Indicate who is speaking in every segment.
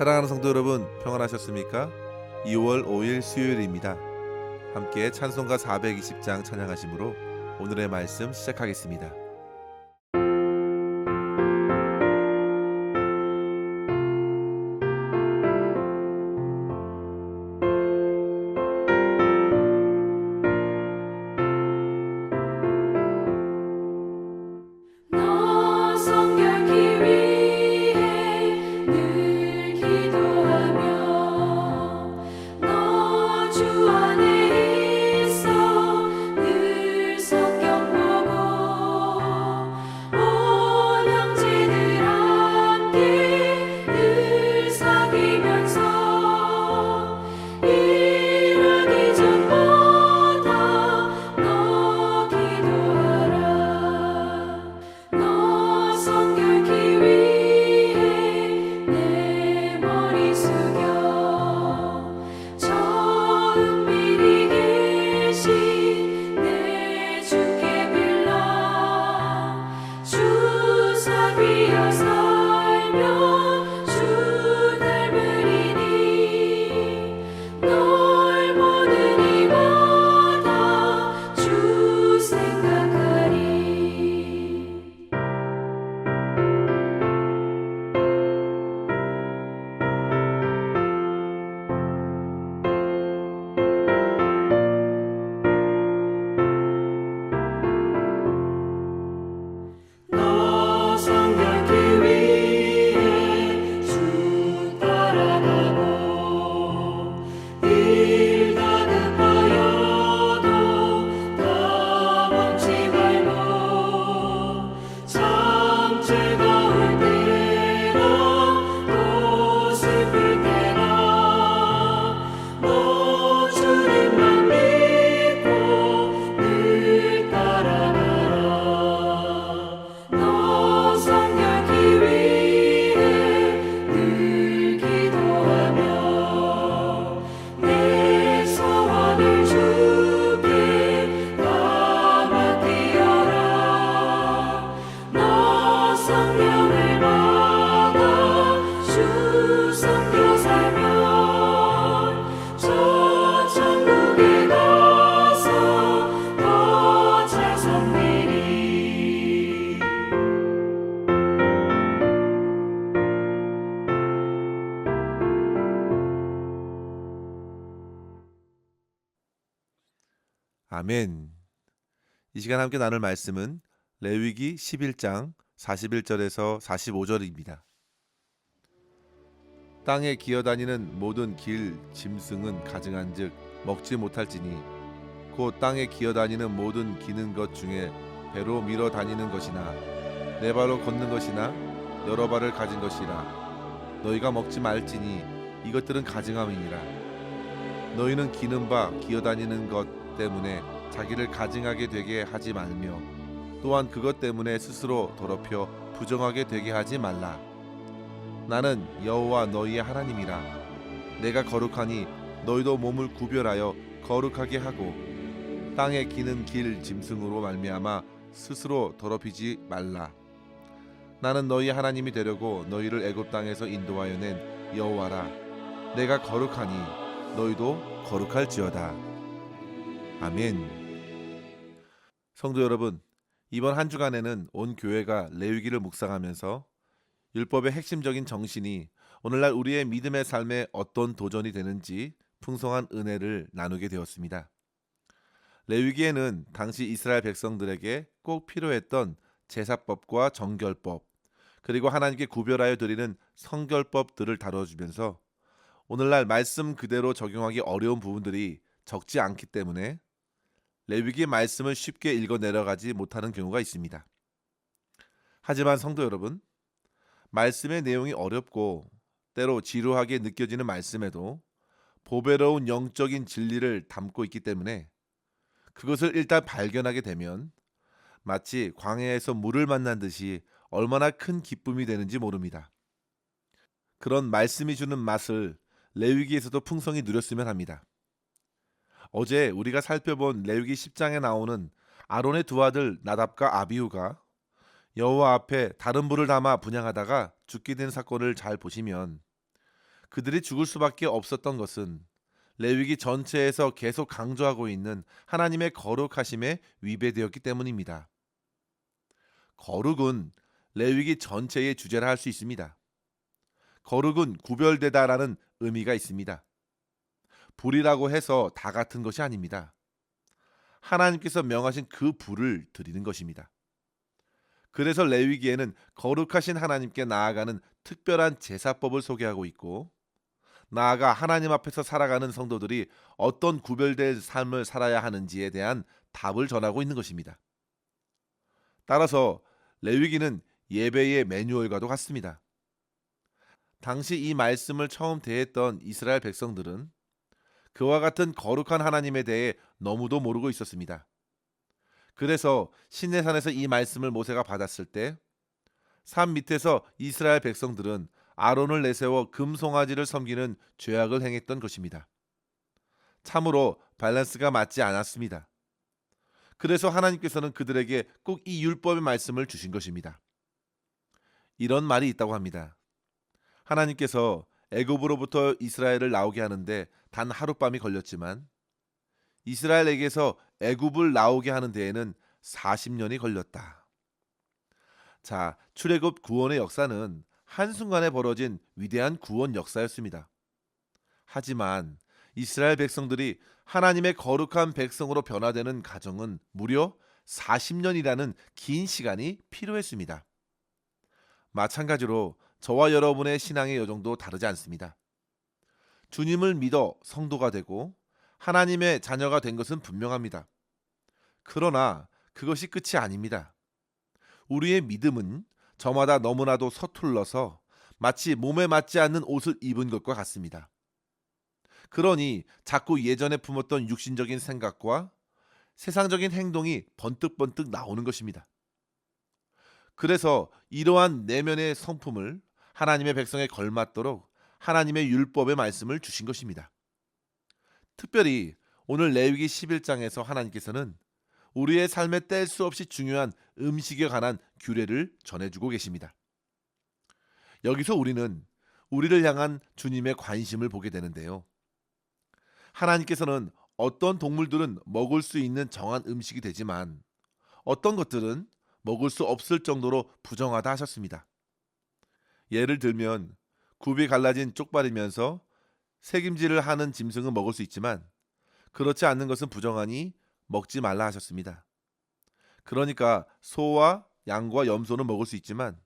Speaker 1: 사랑하는 성도 여러분 평안하셨습니까? 2월 5일 수요일입니다. 함께 찬송가 420장 찬양하심으로 오늘의 말씀 시작하겠습니다. 아멘. 이 시간 함께 나눌 말씀은 레위기 11장 41절에서 45절입니다. 땅에 기어다니는 모든 길 짐승은 가증한즉 먹지 못할지니 곧 땅에 기어다니는 모든 기는 것 중에 배로 밀어 다니는 것이나 네 발로 걷는 것이나 여러 발을 가진 것이라 너희가 먹지 말지니 이것들은 가증함이니라 너희는 기는 바 기어다니는 것 때문에 자기를 가증하게 되게 하지 말며 또한 그것 때문에 스스로 더럽혀 부정하게 되게 하지 말라. 나는 여호와 너희의 하나님이라. 내가 거룩하니 너희도 몸을 구별하여 거룩하게 하고 땅에 기는 길 짐승으로 말미암아 스스로 더럽히지 말라. 나는 너희 하나님이 되려고 너희를 애굽 땅에서 인도하여 낸 여호와라. 내가 거룩하니 너희도 거룩할지어다 아멘 성도 여러분 이번 한 주간에는 온 교회가 레위기를 묵상하면서 율법의 핵심적인 정신이 오늘날 우리의 믿음의 삶에 어떤 도전이 되는지 풍성한 은혜를 나누게 되었습니다. 레위기에는 당시 이스라엘 백성들에게 꼭 필요했던 제사법과 정결법 그리고 하나님께 구별하여 드리는 성결법들을 다뤄주면서 오늘날 말씀 그대로 적용하기 어려운 부분들이 적지 않기 때문에 레위기 말씀을 쉽게 읽어 내려가지 못하는 경우가 있습니다. 하지만 성도 여러분, 말씀의 내용이 어렵고 때로 지루하게 느껴지는 말씀에도 보배로운 영적인 진리를 담고 있기 때문에 그것을 일단 발견하게 되면 마치 광야에서 물을 만난 듯이 얼마나 큰 기쁨이 되는지 모릅니다. 그런 말씀이 주는 맛을 레위기에서도 풍성히 누렸으면 합니다. 어제 우리가 살펴본 레위기 10장에 나오는 아론의 두 아들 나답과 아비후가 여호와 앞에 다른 불을 담아 분양하다가 죽게 된 사건을 잘 보시면 그들이 죽을 수밖에 없었던 것은 레위기 전체에서 계속 강조하고 있는 하나님의 거룩하심에 위배되었기 때문입니다. 거룩은 레위기 전체의 주제라 할 수 있습니다. 거룩은 구별되다라는 의미가 있습니다. 불이라고 해서 다 같은 것이 아닙니다. 하나님께서 명하신 그 불을 드리는 것입니다. 그래서 레위기에는 거룩하신 하나님께 나아가는 특별한 제사법을 소개하고 있고 나아가 하나님 앞에서 살아가는 성도들이 어떤 구별된 삶을 살아야 하는지에 대한 답을 전하고 있는 것입니다. 따라서 레위기는 예배의 매뉴얼과도 같습니다. 당시 이 말씀을 처음 대했던 이스라엘 백성들은 그와 같은 거룩한 하나님에 대해 너무도 모르고 있었습니다. 그래서 신내산에서 이 말씀을 모세가 받았을 때 산 밑에서 이스라엘 백성들은 아론을 내세워 금송아지를 섬기는 죄악을 행했던 것입니다. 참으로 밸런스가 맞지 않았습니다. 그래서 하나님께서는 그들에게 꼭 이 율법의 말씀을 주신 것입니다. 이런 말이 있다고 합니다. 하나님께서 애굽으로부터 이스라엘을 나오게 하는데 단 하룻밤이 걸렸지만 이스라엘에게서 애굽을 나오게 하는 데에는 40년이 걸렸다. 자, 출애굽 구원의 역사는 한순간에 벌어진 위대한 구원 역사였습니다. 하지만 이스라엘 백성들이 하나님의 거룩한 백성으로 변화되는 과정은 무려 40년이라는 긴 시간이 필요했습니다. 마찬가지로 저와 여러분의 신앙의 여정도 다르지 않습니다. 주님을 믿어 성도가 되고 하나님의 자녀가 된 것은 분명합니다. 그러나 그것이 끝이 아닙니다. 우리의 믿음은 저마다 너무나도 서툴러서 마치 몸에 맞지 않는 옷을 입은 것과 같습니다. 그러니 자꾸 예전에 품었던 육신적인 생각과 세상적인 행동이 번뜩번뜩 나오는 것입니다. 그래서 이러한 내면의 성품을 하나님의 백성에 걸맞도록 하나님의 율법의 말씀을 주신 것입니다. 특별히 오늘 레위기 11장에서 하나님께서는 우리의 삶에 뗄 수 없이 중요한 음식에 관한 규례를 전해주고 계십니다. 여기서 우리는 우리를 향한 주님의 관심을 보게 되는데요. 하나님께서는 어떤 동물들은 먹을 수 있는 정한 음식이 되지만 어떤 것들은 먹을 수 없을 정도로 부정하다 하셨습니다. 예를 들면 굽이 갈라진 쪽발이면서 색임질을 하는 짐승은 먹을 수 있지만 그렇지 않는 것은 부정하니 먹지 말라 하셨습니다. 그러니까 소와 양과 염소는 먹을 수 있지만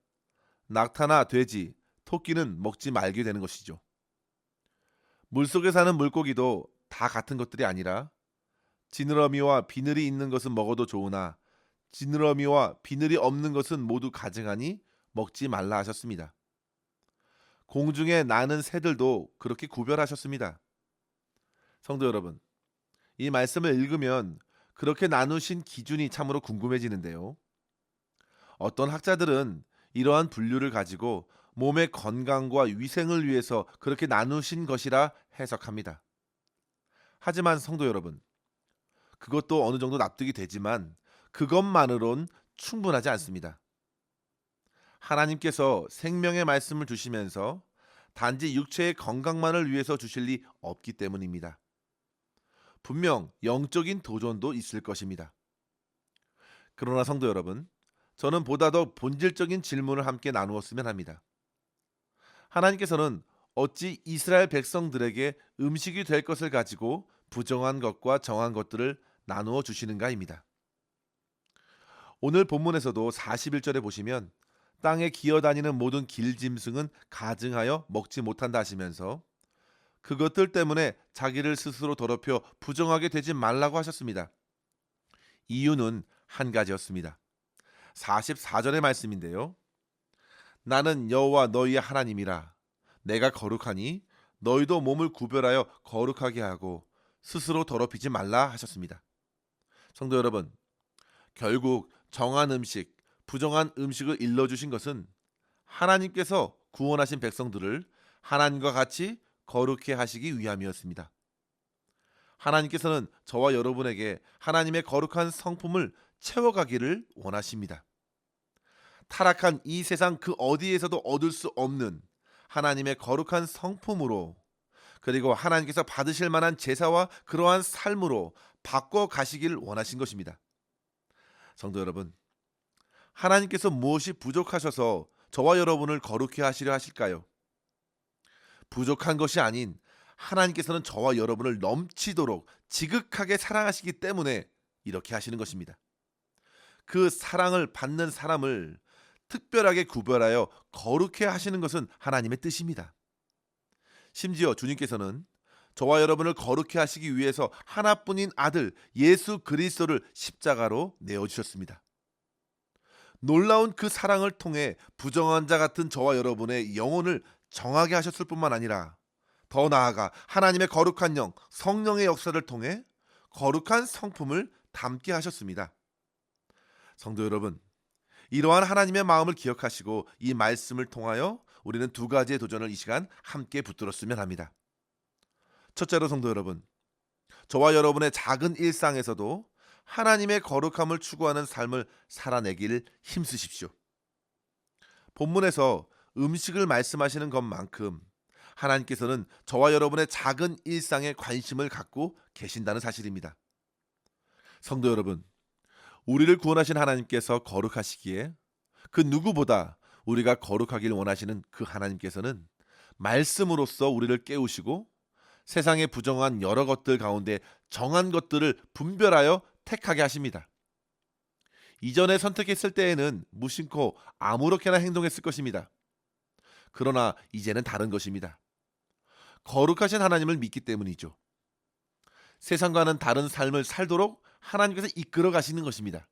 Speaker 1: 낙타나 돼지, 토끼는 먹지 말게 되는 것이죠. 물속에 사는 물고기도 다 같은 것들이 아니라 지느러미와 비늘이 있는 것은 먹어도 좋으나 지느러미와 비늘이 없는 것은 모두 가증하니 먹지 말라 하셨습니다. 공중에 나는 새들도 그렇게 구별하셨습니다. 성도 여러분, 이 말씀을 읽으면 그렇게 나누신 기준이 참으로 궁금해지는데요. 어떤 학자들은 이러한 분류를 가지고 몸의 건강과 위생을 위해서 그렇게 나누신 것이라 해석합니다. 하지만 성도 여러분, 그것도 어느 정도 납득이 되지만 그것만으론 충분하지 않습니다. 하나님께서 생명의 말씀을 주시면서 단지 육체의 건강만을 위해서 주실 리 없기 때문입니다. 분명 영적인 도전도 있을 것입니다. 그러나 성도 여러분, 저는 보다 더 본질적인 질문을 함께 나누었으면 합니다. 하나님께서는 어찌 이스라엘 백성들에게 음식이 될 것을 가지고 부정한 것과 정한 것들을 나누어 주시는가입니다. 오늘 본문에서도 41절에 보시면 땅에 기어다니는 모든 길짐승은 가증하여 먹지 못한다 하시면서 그것들 때문에 자기를 스스로 더럽혀 부정하게 되지 말라고 하셨습니다. 이유는 한 가지였습니다. 44절의 말씀인데요. 나는 여호와 너희의 하나님이라 내가 거룩하니 너희도 몸을 구별하여 거룩하게 하고 스스로 더럽히지 말라 하셨습니다. 성도 여러분, 결국 정한 음식, 부정한 음식을 일러 주신 것은 하나님께서 구원하신 백성들을 하나님과 같이 거룩해 하시기 위함이었습니다. 하나님께서는 저와 여러분에게 하나님의 거룩한 성품을 채워가기를 원하십니다. 타락한 이 세상 그 어디에서도 얻을 수 없는 하나님의 거룩한 성품으로 그리고 하나님께서 받으실 만한 제사와 그러한 삶으로 바꿔 가시길 원하신 것입니다. 성도 여러분, 하나님께서 무엇이 부족하셔서 저와 여러분을 거룩히 하시려 하실까요? 부족한 것이 아닌 하나님께서는 저와 여러분을 넘치도록 지극하게 사랑하시기 때문에 이렇게 하시는 것입니다. 그 사랑을 받는 사람을 특별하게 구별하여 거룩해 하시는 것은 하나님의 뜻입니다. 심지어 주님께서는 저와 여러분을 거룩해 하시기 위해서 하나뿐인 아들 예수 그리스도를 십자가로 내어 주셨습니다. 놀라운 그 사랑을 통해 부정한 자 같은 저와 여러분의 영혼을 정하게 하셨을 뿐만 아니라 더 나아가 하나님의 거룩한 영, 성령의 역사를 통해 거룩한 성품을 담게 하셨습니다. 성도 여러분, 이러한 하나님의 마음을 기억하시고 이 말씀을 통하여 우리는 두 가지의 도전을 이 시간 함께 붙들었으면 합니다. 첫째로 성도 여러분, 저와 여러분의 작은 일상에서도 하나님의 거룩함을 추구하는 삶을 살아내기를 힘쓰십시오. 본문에서 음식을 말씀하시는 것만큼 하나님께서는 저와 여러분의 작은 일상에 관심을 갖고 계신다는 사실입니다. 성도 여러분, 우리를 구원하신 하나님께서 거룩하시기에 그 누구보다 우리가 거룩하길 원하시는 그 하나님께서는 말씀으로써 우리를 깨우시고 세상의 부정한 여러 것들 가운데 정한 것들을 분별하여 택하게 하십니다. 이전에 선택했을 때에는 무심코 아무렇게나 행동했을 것입니다. 그러나 이제는 다른 것입니다. 거룩하신 하나님을 믿기 때문이죠. 세상과는 다른 삶을 살도록 하나님께서 이끌어 가시는 것입니다.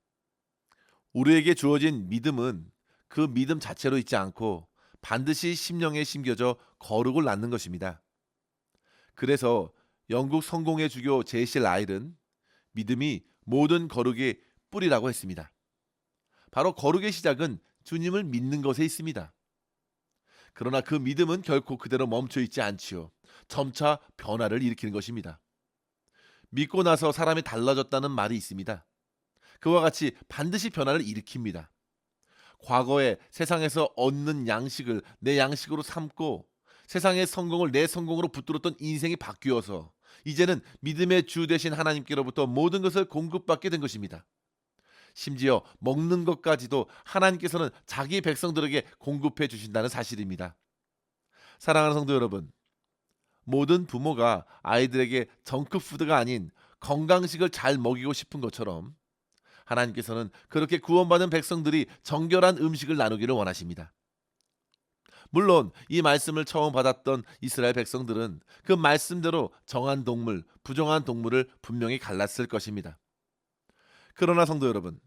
Speaker 1: 우리에게 주어진 믿음은 그 믿음 자체로 있지 않고 반드시 심령에 심겨져 거룩을 낳는 것입니다. 그래서 영국 성공의 주교 제실 라일은 믿음이 모든 거룩의 뿌리라고 했습니다. 바로 거룩의 시작은 주님을 믿는 것에 있습니다. 그러나 그 믿음은 결코 그대로 멈춰 있지 않지요. 점차 변화를 일으키는 것입니다. 믿고 나서 사람이 달라졌다는 말이 있습니다. 그와 같이 반드시 변화를 일으킵니다. 과거에 세상에서 얻는 양식을 내 양식으로 삼고 세상의 성공을 내 성공으로 붙들었던 인생이 바뀌어서 이제는 믿음의 주 되신 하나님께로부터 모든 것을 공급받게 된 것입니다. 심지어 먹는 것까지도 하나님께서는 자기 백성들에게 공급해 주신다는 사실입니다. 사랑하는 성도 여러분, 모든 부모가 아이들에게 정크푸드가 아닌 건강식을 잘 먹이고 싶은 것처럼 하나님께서는 그렇게 구원받은 백성들이 정결한 음식을 나누기를 원하십니다. 물론 이 말씀을 처음 받았던 이스라엘 백성들은 그 말씀대로 정한 동물, 부정한 동물을 분명히 갈랐을 것입니다. 그러나 성도 여러분,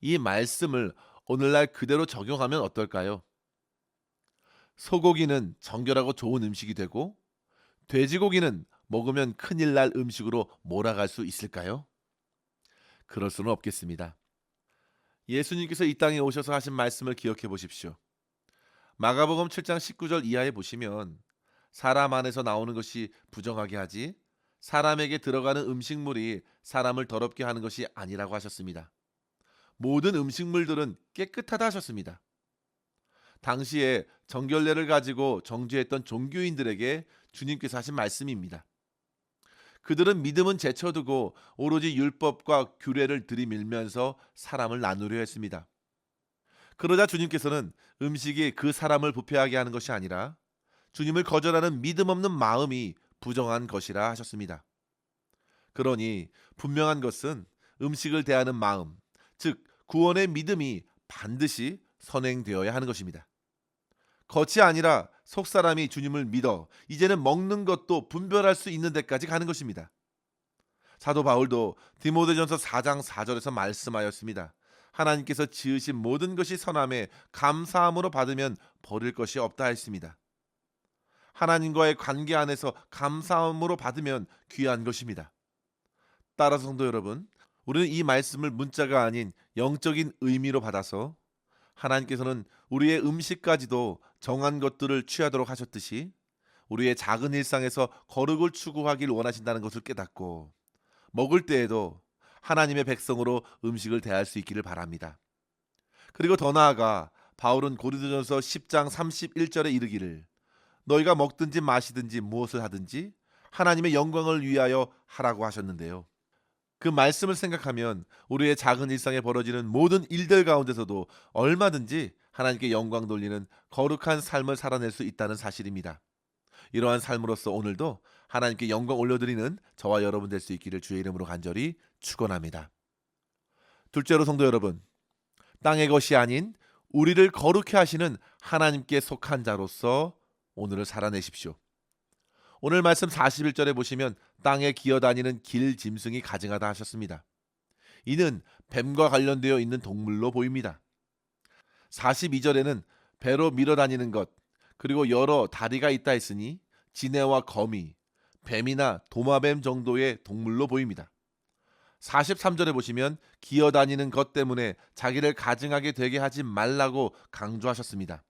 Speaker 1: 이 말씀을 오늘날 그대로 적용하면 어떨까요? 소고기는 정결하고 좋은 음식이 되고 돼지고기는 먹으면 큰일 날 음식으로 몰아갈 수 있을까요? 그럴 수는 없겠습니다. 예수님께서 이 땅에 오셔서 하신 말씀을 기억해 보십시오. 마가복음 7장 19절 이하에 보시면 사람 안에서 나오는 것이 부정하게 하지 사람에게 들어가는 음식물이 사람을 더럽게 하는 것이 아니라고 하셨습니다. 모든 음식물들은 깨끗하다 하셨습니다. 당시에 정결례를 가지고 정죄했던 종교인들에게 주님께서 하신 말씀입니다. 그들은 믿음은 제쳐두고 오로지 율법과 규례를 들이밀면서 사람을 나누려 했습니다. 그러자 주님께서는 음식이 그 사람을 부패하게 하는 것이 아니라 주님을 거절하는 믿음 없는 마음이 부정한 것이라 하셨습니다. 그러니 분명한 것은 음식을 대하는 마음, 즉 구원의 믿음이 반드시 선행되어야 하는 것입니다. 겉이 아니라 속 사람이 주님을 믿어 이제는 먹는 것도 분별할 수 있는 데까지 가는 것입니다. 사도 바울도 디모데전서 4장 4절에서 말씀하였습니다. 하나님께서 지으신 모든 것이 선함에 감사함으로 받으면 버릴 것이 없다 했습니다. 하나님과의 관계 안에서 감사함으로 받으면 귀한 것입니다. 따라서 성도 여러분, 우리는 이 말씀을 문자가 아닌 영적인 의미로 받아서 하나님께서는 우리의 음식까지도 정한 것들을 취하도록 하셨듯이 우리의 작은 일상에서 거룩을 추구하길 원하신다는 것을 깨닫고 먹을 때에도 하나님의 백성으로 음식을 대할 수 있기를 바랍니다. 그리고 더 나아가 바울은 고린도전서 10장 31절에 이르기를 너희가 먹든지 마시든지 무엇을 하든지 하나님의 영광을 위하여 하라고 하셨는데요. 그 말씀을 생각하면 우리의 작은 일상에 벌어지는 모든 일들 가운데서도 얼마든지 하나님께 영광 돌리는 거룩한 삶을 살아낼 수 있다는 사실입니다. 이러한 삶으로서 오늘도 하나님께 영광 올려드리는 저와 여러분 될 수 있기를 주의 이름으로 간절히 축원합니다. 둘째로 성도 여러분, 땅의 것이 아닌 우리를 거룩해 하시는 하나님께 속한 자로서 오늘을 살아내십시오. 오늘 말씀 41절에 보시면 땅에 기어다니는 길 짐승이 가증하다 하셨습니다. 이는 뱀과 관련되어 있는 동물로 보입니다. 42절에는 배로 밀어다니는 것 그리고 여러 다리가 있다 했으니 지네와 거미, 뱀이나 도마뱀 정도의 동물로 보입니다. 43절에 보시면 기어다니는 것 때문에 자기를 가증하게 되게 하지 말라고 강조하셨습니다.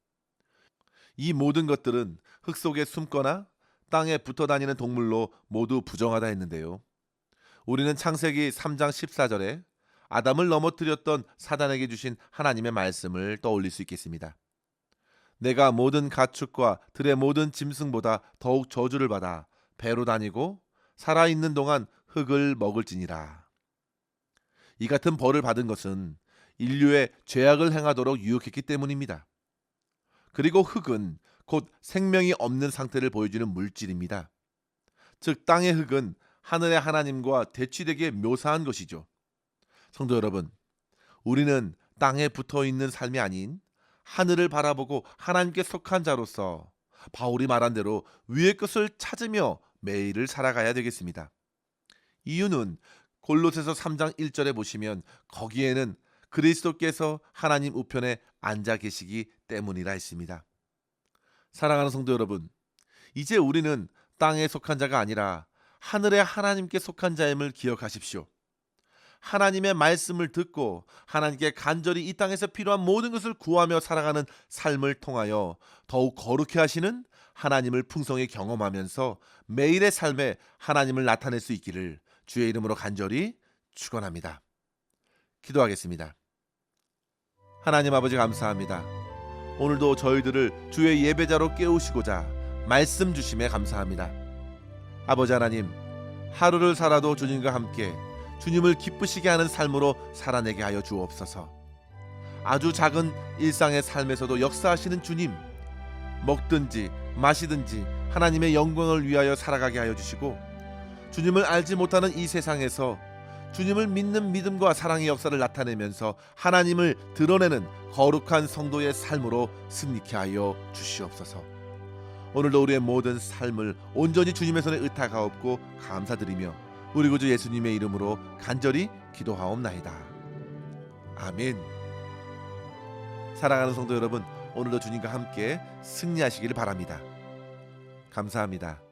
Speaker 1: 이 모든 것들은 흙 속에 숨거나 땅에 붙어 다니는 동물로 모두 부정하다 했는데요. 우리는 창세기 3장 14절에 아담을 넘어뜨렸던 사단에게 주신 하나님의 말씀을 떠올릴 수 있겠습니다. 내가 모든 가축과 들의 모든 짐승보다 더욱 저주를 받아 배로 다니고 살아 있는 동안 흙을 먹을지니라. 이 같은 벌을 받은 것은 인류의 죄악을 행하도록 유혹했기 때문입니다. 그리고 흙은 곧 생명이 없는 상태를 보여주는 물질입니다. 즉 땅의 흙은 하늘의 하나님과 대치되게 묘사한 것이죠. 성도 여러분, 우리는 땅에 붙어 있는 삶이 아닌 하늘을 바라보고 하나님께 속한 자로서 바울이 말한 대로 위의 것을 찾으며 매일을 살아가야 되겠습니다. 이유는 골로새서 3장 1절에 보시면 거기에는 그리스도께서 하나님 우편에 앉아 계시기 때문이라 했습니다. 사랑하는 성도 여러분, 이제 우리는 땅에 속한 자가 아니라 하늘의 하나님께 속한 자임을 기억하십시오. 하나님의 말씀을 듣고 하나님께 간절히 이 땅에서 필요한 모든 것을 구하며 살아가는 삶을 통하여 더욱 거룩해 하시는 하나님을 풍성히 경험하면서 매일의 삶에 하나님을 나타낼 수 있기를 주의 이름으로 간절히 축원합니다. 기도하겠습니다. 하나님 아버지 감사합니다. 오늘도 저희들을 주의 예배자로 깨우시고자 말씀 주심에 감사합니다. 아버지 하나님, 하루를 살아도 주님과 함께 주님을 기쁘시게 하는 삶으로 살아내게 하여 주옵소서. 아주 작은 일상의 삶에서도 역사하시는 주님, 먹든지 마시든지 하나님의 영광을 위하여 살아가게 하여 주시고 주님을 알지 못하는 이 세상에서 주님을 믿는 믿음과 사랑의 역사를 나타내면서 하나님을 드러내는 거룩한 성도의 삶으로 승리케 하여 주시옵소서. 오늘도 우리의 모든 삶을 온전히 주님의 손에 의탁하옵고 감사드리며 우리 구주 예수님의 이름으로 간절히 기도하옵나이다. 아멘. 사랑하는 성도 여러분, 오늘도 주님과 함께 승리하시기를 바랍니다. 감사합니다.